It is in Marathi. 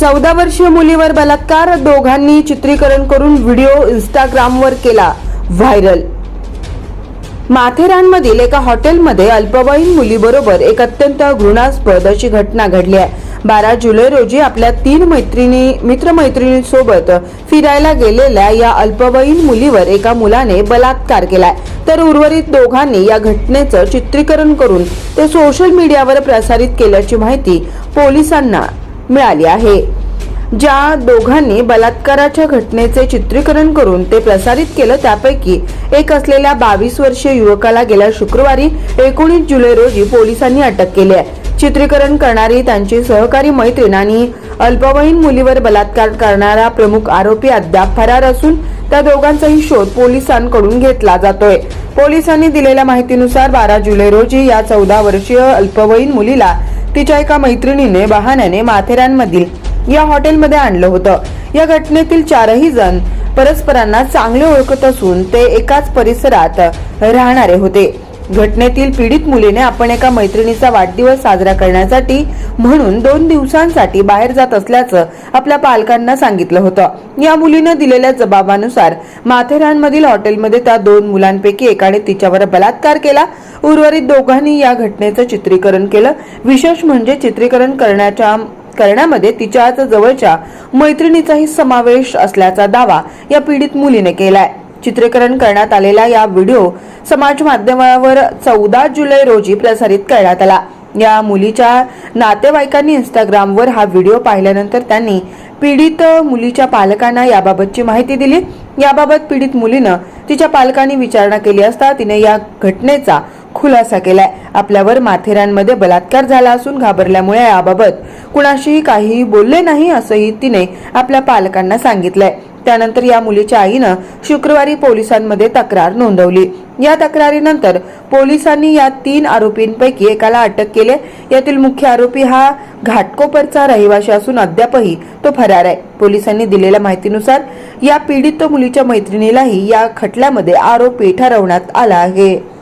चौदा वर्षीय मुलीवर बलात्कार दोघांनी चित्रीकरण करून व्हिडिओ इंस्टाग्रामवर केला व्हायरल. माथेरानमधील एका हॉटेलमध्ये अल्पवयीन मुलीबरोबर एक अत्यंत घृणास्पद अशी घटना घडली आहे. बारा जुलै रोजी आपल्या तीन मैत्रिणी मित्रमैत्रिणींसोबत फिरायला गेलेल्या या अल्पवयीन मुलीवर एका मुलाने बलात्कार केलाय. तर उर्वरित दोघांनी या घटनेचं चित्रीकरण करून ते सोशल मीडियावर प्रसारित केल्याची माहिती पोलिसांना मिळाली आहे. ज्या दोघांनी बलात्काराच्या घटनेचे चित्रीकरण करून ते प्रसारित केलं त्यापैकी एक असलेल्या बावीस वर्षीय युवकाला गेल्या शुक्रवारी एकोणीस जुलै रोजी पोलिसांनी अटक केली आहे. चित्रीकरण करणारी त्यांची सहकारी मैत्रीण आणि अल्पवयीन मुलीवर बलात्कार करणारा प्रमुख आरोपी अद्याप फरार असून त्या दोघांचाही शोध पोलिसांकडून घेतला जातोय. पोलिसांनी दिलेल्या माहितीनुसार बारा जुलै रोजी या चौदा वर्षीय अल्पवयीन मुलीला तिच्या एका मैत्रिणीने वाहनाने माथेरानमधील या हॉटेलमध्ये आणलं होतं. या घटनेतील चारही जण परस्परांना चांगले ओळखत असून ते एकाच परिसरात राहणारे होते. घटनेतील पीडित मुलीने आपण एका मैत्रिणीचा वाढदिवस साजरा करण्यासाठी म्हणून दोन दिवसांसाठी बाहेर जात असल्याचं आपल्या पालकांना सांगितलं होतं. या मुलीनं दिलेल्या जबाबानुसार माथेरानमधील हॉटेलमध्ये त्या दोन मुलांपैकी एकाने तिच्यावर बलात्कार केला. उर्वरित दोघांनी या घटनेचं चित्रीकरण केलं. विशेष म्हणजे चित्रीकरण करण्याच्या करण्यामध्ये तिच्याच जवळच्या मैत्रिणीचाही समावेश असल्याचा दावा या पीडित मुलीने केलाय. चित्रीकरण करण्यात आलेला या व्हिडिओ समाज माध्यमावर चौदा जुलै रोजी प्रसारित करण्यात आला. या मुलीच्या नातेवाईकांनी इंस्टाग्रामवर हा व्हिडिओ पाहिल्यानंतर त्यांनी पीडित मुलीच्या पालकांना याबाबतची माहिती दिली. याबाबत पीडित मुलीनं तिच्या पालकांनी विचारणा केली असता तिने या घटनेचा खुलासा केलाय. आपल्यावर माथेरानमध्ये बलात्कार झाला असून घाबरल्यामुळे याबाबत कुणाशीही काहीही बोलले नाही असंही तिने आपल्या पालकांना सांगितलंय. त्यानंतर या मुलीच्या आईनं शुक्रवारी पोलिसांमध्ये तक्रार नोंदवली. या तक्रारीनंतर पोलिसांनी या तीन आरोपींपैकी एकाला अटक केली यातील मुख्य आरोपी हा घाटकोपरचा रहिवासी असून अद्यापही तो फरार आहे. पोलिसांनी दिलेल्या माहितीनुसार या पीडित मुलीच्या मैत्रिणीलाही या खटल्यामध्ये आरोपी ठरवण्यात आला आहे.